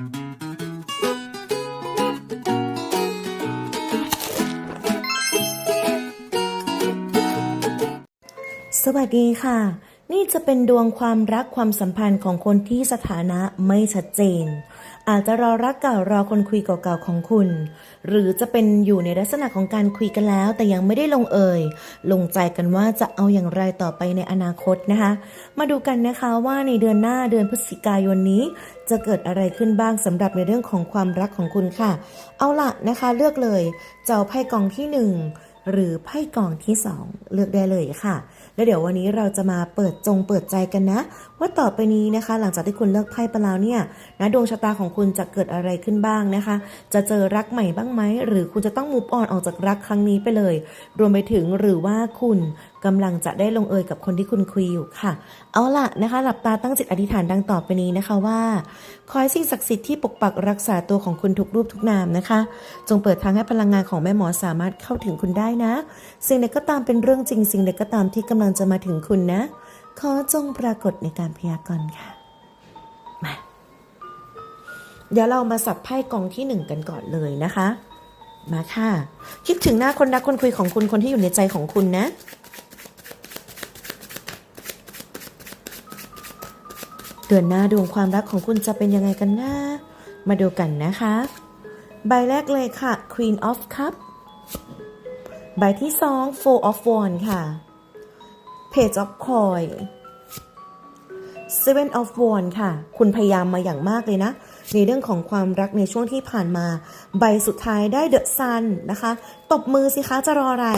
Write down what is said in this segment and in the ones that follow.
สวัสดีค่ะ นี่จะเป็นดวงความรักความสัมพันธ์ของคนที่สถานะไม่ชัดเจน อาจจะรอรักเก่ารอคนคุยเก่าๆของคุณ หรือจะเป็นอยู่ในลักษณะของการคุยกันแล้ว แต่ยังไม่ได้ลงเอยลงใจกันว่าจะเอาอย่างไรต่อไปในอนาคตนะคะ มาดูกันนะคะว่าในเดือนหน้าเดือนพฤศจิกายนนี้ จะเกิดอะไรขึ้นบ้างสำหรับในเรื่องของความรักของคุณค่ะ เอาละนะคะเลือกเลย เจะเอาไพ่กองที่หนึ่งหรือไพ่กองที่ 2 เลือกได้เลยค่ะ แล้วเดี๋ยววันนี้เราจะมาเปิดจงเปิดใจกันนะ ว่าต่อไปนี้นะคะ หลังจากที่คุณเลิกไพ่ไปแล้วเนี่ยนะดวงชะตาของคุณจะเกิดอะไรขึ้นบ้างนะคะ จะเจอรักใหม่บ้างไหมหรือคุณจะต้องมูฟออนออกจากรักครั้งนี้ไปเลย รวมไปถึงหรือว่าคุณ กำลังจะได้ลงเอยกับคนที่คุณคุยอยู่ค่ะ เอาล่ะนะคะ หลับตาตั้งจิตอธิษฐานดังต่อไปนี้นะคะว่าขอให้สิ่งศักดิ์สิทธิ์ที่ปกปักรักษาตัวของคุณทุกรูปทุกนามนะคะ จงเปิดทางให้พลังงานของแม่หมอสามารถเข้าถึงคุณได้นะ สิ่งใดก็ตามเป็นเรื่องจริง สิ่งใดก็ตามที่กำลังจะมาถึงคุณนะ ขอจงปรากฏในการพยากรณ์ค่ะมาเดี๋ยวเรามาสับไพ่กองที่หนึ่งกันก่อนเลยนะคะ มาค่ะ คิดถึงหน้าคนรักคนคุยของคุณคนที่อยู่ในใจของคุณนะ เดือนหน้าดวงความรักของคุณจะเป็นยังไงกันนะมาดูกันนะคะ ใบแรกเลยค่ะ Queen of Cup ใบที่สอง Four of Wands ค่ะ Page of Coin Seven of Wands ค่ะ คุณพยายามมาอย่างมากเลยนะ ในเรื่องของความรักในช่วงที่ผ่านมา ใบสุดท้ายได้ The Sun นะคะ ตบมือสิคะจะรออะไร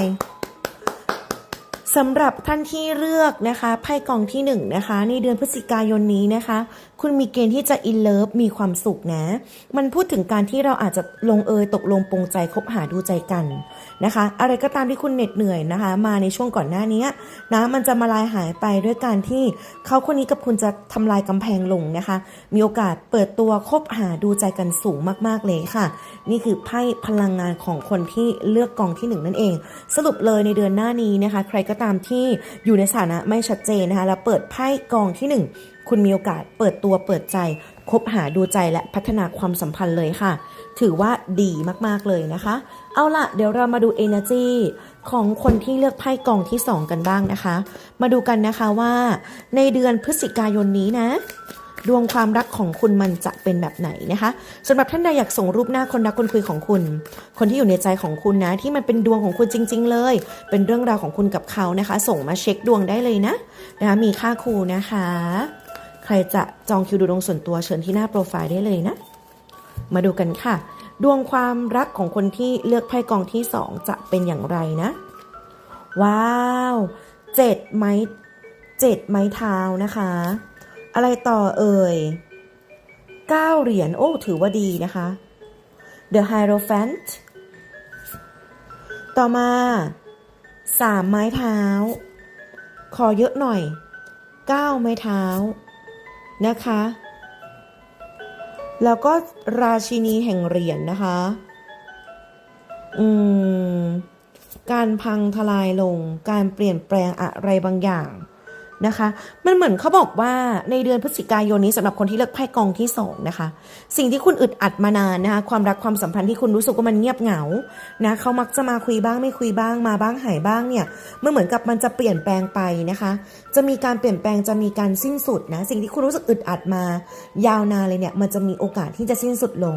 สำหรับท่านที่เลือกนะคะไพ่กองที่หนึ่งนะคะ ในเดือนพฤศจิกายนนี้นะคะ คุณมีเกณฑ์ที่จะอินเลิฟมีความสุขนะ มันพูดถึงการที่เราอาจจะลงเอยตกลงปรงใจคบหาดูใจกันนะคะ อะไรก็ตามที่คุณเหน็ดเหนื่อยนะคะ มาในช่วงก่อนหน้านี้นะมันจะมาลายหายไปด้วยการที่เขาคนนี้กับคุณจะทำลายกำแพงลงนะคะ มีโอกาสเปิดตัวคบหาดูใจกันสูงมากๆเลยค่ะ นี่คือไพ่พลังงานของคนที่เลือกกองที่หนึ่งนั่นเอง สรุปเลยในเดือนหน้านี้นะคะ ใครก็ตามที่อยู่ในสถานะไม่ชัดเจนนะคะแล้วเปิดไพ่กองที่หนึ่งคุณมีโอกาสเปิดตัวเปิดใจ คบหาดูใจและพัฒนาความสัมพันธ์เลยค่ะ ถือว่าดีมากๆเลยนะคะ เอาล่ะเดี๋ยวเรามาดู energy ของคนที่เลือกไพ่กองที่ 2 กันบ้างนะคะ มาดูกันนะคะว่าในเดือนพฤศจิกายนนี้นะ ดวงความรักของคุณมันจะเป็นแบบไหนนะคะสำหรับท่านใดอยากส่งรูปหน้าคนรักคนคุยของคุณ คนที่อยู่ในใจของคุณนะ ที่มันเป็นดวงของคุณจริง ๆ เลย เป็นเรื่องราวของคุณกับเขานะคะ ส่งมาเช็คดวงได้เลยนะนะคะมีค่าครูนะคะ ใครจะจองคิวดูดวงส่วนตัวเชิญที่หน้าโปรไฟล์ได้เลยนะ มาดูกันค่ะ ดวงความรักของคนที่เลือกไพ่กองที่2จะเป็นอย่างไรนะ ว้าวเจ็ดไม้เจ็ดไม้เท้านะคะ อะไรต่อเอ่ยเก้าเหรียญโอ้ ถือว่าดีนะคะ The Hierophant ต่อมาสามไม้เท้า ขอเยอะหน่อยเก้าไม้เท้านะคะ แล้วก็ราชินีแห่งเหรียญนนะคะ อืม การพังทลายลง การเปลี่ยนแปลงอะไรบางอย่าง นะคะ มันเหมือนเขาบอกว่าในเดือนพฤศจิกายนนี้สำหรับคนที่เลือกไพ่กองที่สองนะคะ สิ่งที่คุณอึดอัดมานานนะคะ ความรักความสัมพันธ์ที่คุณรู้สึกว่ามันเงียบเหงา นะเขามักจะมาคุยบ้างไม่คุยบ้าง มาบ้างหายบ้างเนี่ย มันเหมือนกับมันจะเปลี่ยนแปลงไปนะคะ จะมีการเปลี่ยนแปลงจะมีการสิ้นสุดนะ สิ่งที่คุณรู้สึกอึดอัดมา ยาวนานเลยเนี่ย มันจะมีโอกาสที่จะสิ้นสุดลง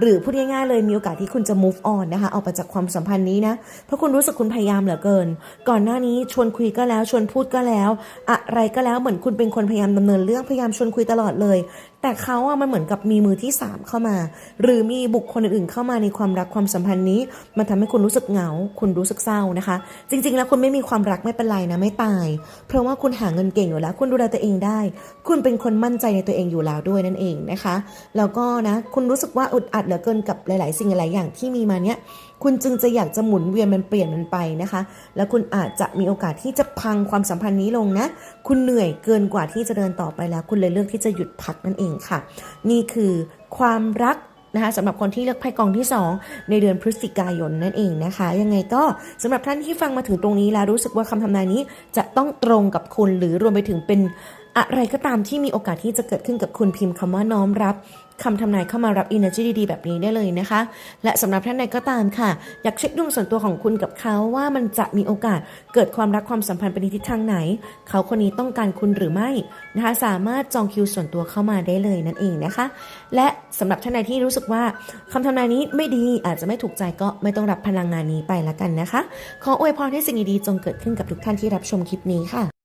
หรือพูดง่ายๆเลยมีโอกาสที่คุณจะ move on นะคะ ออกไปจากความสัมพันธ์นี้นะ เพราะคุณรู้สึกคุณพยายามเหลือเกิน ก่อนหน้านี้ชวนคุยก็แล้วชวนพูดก็แล้วอะไรก็แล้วเหมือนคุณเป็นคนพยายามดำเนินเรื่องพยายามชวนคุยตลอดเลย แต่เขาอะมันเหมือนกับมีมือที่สามเข้ามา หรือมีบุคคลอื่นๆเข้ามาในความรักความสัมพันธ์นี้ มันทำให้คุณรู้สึกเหงา คุณรู้สึกเศร้านะคะ จริง ๆ แล้วคุณไม่มีความรักไม่เป็นไรนะไม่ตาย เพราะว่าคุณหาเงินเก่งอยู่แล้ว คุณดูแลตัวเองได้ คุณเป็นคนมั่นใจในตัวเองอยู่แล้วด้วยนั่นเองนะคะ แล้วก็นะคุณรู้สึกว่าอึดอัดเหลือเกินกับหลายๆ สิ่งหลายๆอย่างที่มีมาเนี้ยคุณจึงจะอยากจะหมุนเวียนมันเปลี่ยนมันไปนะคะ แล้วคุณอาจจะมีโอกาสที่จะพังความสัมพันธ์นี้ลงนะ คุณเหนื่อยเกินกว่าที่จะเดินต่อไปแล้ว คุณเลยเลือกที่จะหยุดพักนั่นเองค่ะ นี่คือความรักนะคะสำหรับคนที่เลือกไพ่กองที่ 2 ในเดือนพฤศจิกายนนั่นเองนะคะ ยังไงก็สำหรับท่านที่ฟังมาถึงตรงนี้แล้วรู้สึกว่าคำทำนายนี้จะต้องตรงกับคุณหรือรวมไปถึงเป็น อะไรก็ตามที่มีโอกาสที่จะเกิดขึ้นกับคุณพิมพ์คำว่าน้อมรับคำทำนายเข้ามารับ energy ดีๆ แบบนี้ได้เลยนะคะ และสำหรับท่านใดก็ตามค่ะ อยากเช็คดวงส่วนตัวของคุณกับเขาว่ามันจะมีโอกาสเกิดความรักความสัมพันธ์ไปในทิศทางไหน เขาคนนี้ต้องการคุณหรือไม่นะคะ สามารถจองคิวส่วนตัวเข้ามาได้เลยนั่นเองนะคะ และสำหรับท่านใดที่รู้สึกว่าคำทำนายนี้ไม่ดีอาจจะไม่ถูกใจก็ไม่ต้องรับพลังงานนี้ไปละกันนะคะ ขออวยพรให้สิ่งดีๆจงเกิดขึ้นกับทุกท่านที่รับชมคลิปนี้ค่ะ